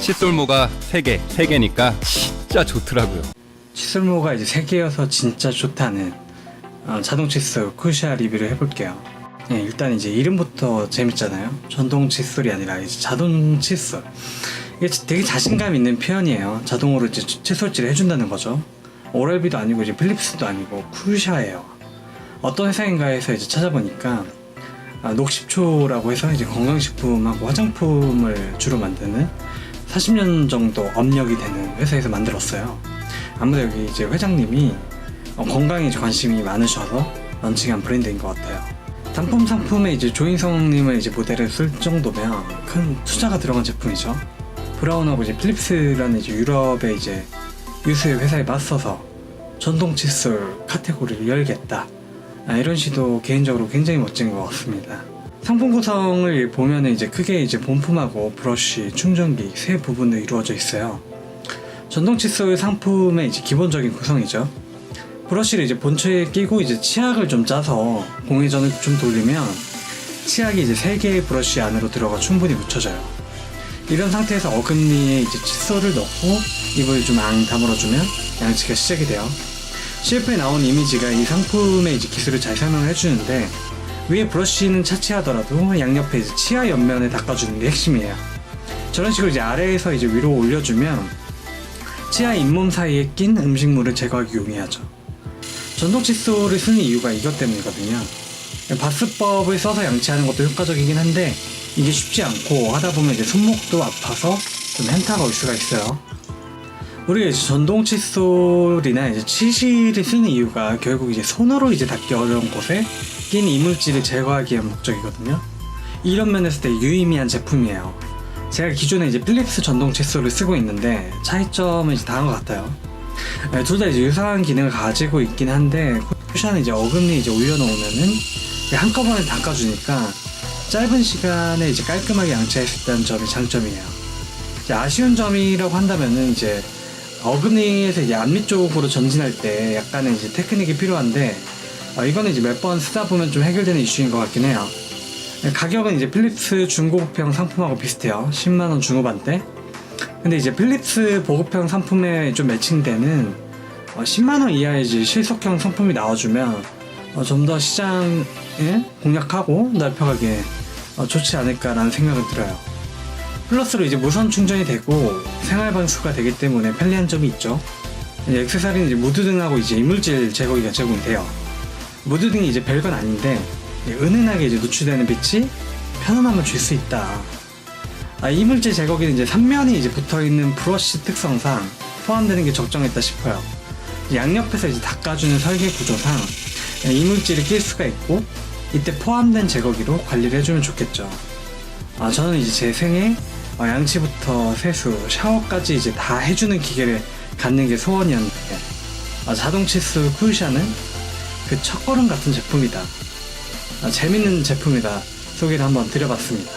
칫솔모가 3개, 3개니까 진짜 좋더라고요. 칫솔모가 이제 세 개여서 진짜 좋다는 어, 자동 칫솔 쿠샤 리뷰를 해볼게요. 예, 일단 이제 이름부터 재밌잖아요. 전동 칫솔이 아니라 이제 자동 칫솔. 이게 되게 자신감 있는 표현이에요. 자동으로 이제 칫솔질을 해준다는 거죠. 오럴비도 아니고 이제 필립스도 아니고 쿠샤예요. 어떤 회사인가 해서 이제 찾아보니까 아, 녹십초라고 해서 이제 건강식품하고 화장품을 주로 만드는 40년 정도 업력이 되는 회사에서 만들었어요. 아무래도 여기 이제 회장님이 어, 건강에 관심이 많으셔서 런칭한 브랜드인 것 같아요. 단품 상품에 이제 조인성님을 이제 모델을 쓸 정도면 큰 투자가 들어간 제품이죠. 브라운하고 이제 필립스라는 이제 유럽의 이제 유수의 회사에 맞서서 전동 칫솔 카테고리를 열겠다. 아, 이런 시도 개인적으로 굉장히 멋진 것 같습니다. 상품 구성을 보면 이제 크게 이제 본품하고 브러쉬, 충전기 세 부분으로 이루어져 있어요. 전동 칫솔 상품의 이제 기본적인 구성이죠. 브러쉬를 이제 본체에 끼고 이제 치약을 좀 짜서 공회전을 좀 돌리면 치약이 이제 세 개의 브러쉬 안으로 들어가 충분히 묻혀져요. 이런 상태에서 어금니에 이제 칫솔을 넣고 입을 좀 앙 다물어주면 양치가 시작이 돼요. CF에 나온 이미지가 이 상품의 이제 기술을 잘 설명을 해주는데 위에 브러쉬는 차치하더라도 양옆에 이제 치아 옆면을 닦아주는 게 핵심이에요. 저런 식으로 이제 아래에서 이제 위로 올려주면 치아 잇몸 사이에 낀 음식물을 제거하기 용이하죠. 전동 칫솔을 쓰는 이유가 이것 때문이거든요. 바스법을 써서 양치하는 것도 효과적이긴 한데 이게 쉽지 않고 하다 보면 이제 손목도 아파서 좀 현타가 올 수가 있어요. 우리가 이제 전동 칫솔이나 이제 치실을 쓰는 이유가 결국 이제 손으로 이제 닿기 어려운 곳에 낀 이물질을 제거하기 위한 목적이거든요. 이런 면에서 되게 유의미한 제품이에요. 제가 기존에 이제 필립스 전동 칫솔을 쓰고 있는데 차이점은 이제 다한 것 같아요. 둘다 이제 유사한 기능을 가지고 있긴 한데 쿠션은 이제 어금니 이제 올려놓으면은 한꺼번에 닦아주니까 짧은 시간에 이제 깔끔하게 수 있다는 점이 장점이에요. 아쉬운 점이라고 한다면은 이제 어금니에서 이제 앞니 쪽으로 전진할 때 약간의 이제 테크닉이 필요한데 어, 이거는 이제 몇 번 쓰다 보면 좀 해결되는 이슈인 것 같긴 해요. 가격은 이제 필립스 중고급형 상품하고 비슷해요. 10만원 중후반대. 근데 이제 필립스 보급형 상품에 좀 매칭되는 어, 10만원 이하의 이제 실속형 상품이 나와주면 어, 좀 더 시장에 공략하고 넓혀가기에 어, 좋지 않을까라는 생각을 들어요. 플러스로 이제 무선 충전이 되고 생활 방수가 되기 때문에 편리한 점이 있죠. 액세서리는 이제 무드등하고 이제 이물질 제거기가 제공이 돼요. 무드등이 이제 별건 아닌데 은은하게 이제 노출되는 빛이 편안함을 줄 수 있다. 아, 이물질 제거기는 이제 3면이 이제 붙어 있는 브러쉬 특성상 포함되는 게 적정했다 싶어요. 양옆에서 이제 닦아주는 설계 구조상 이물질을 낄 수가 있고 이때 포함된 제거기로 관리를 해주면 좋겠죠. 아, 저는 이제 제 생에 어, 양치부터 세수, 샤워까지 이제 다 해주는 기계를 갖는 게 소원이었는데 아, 자동 칫솔 쿨샤는 그 첫걸음 같은 제품이다. 아, 재밌는 제품이다. 소개를 한번 드려봤습니다.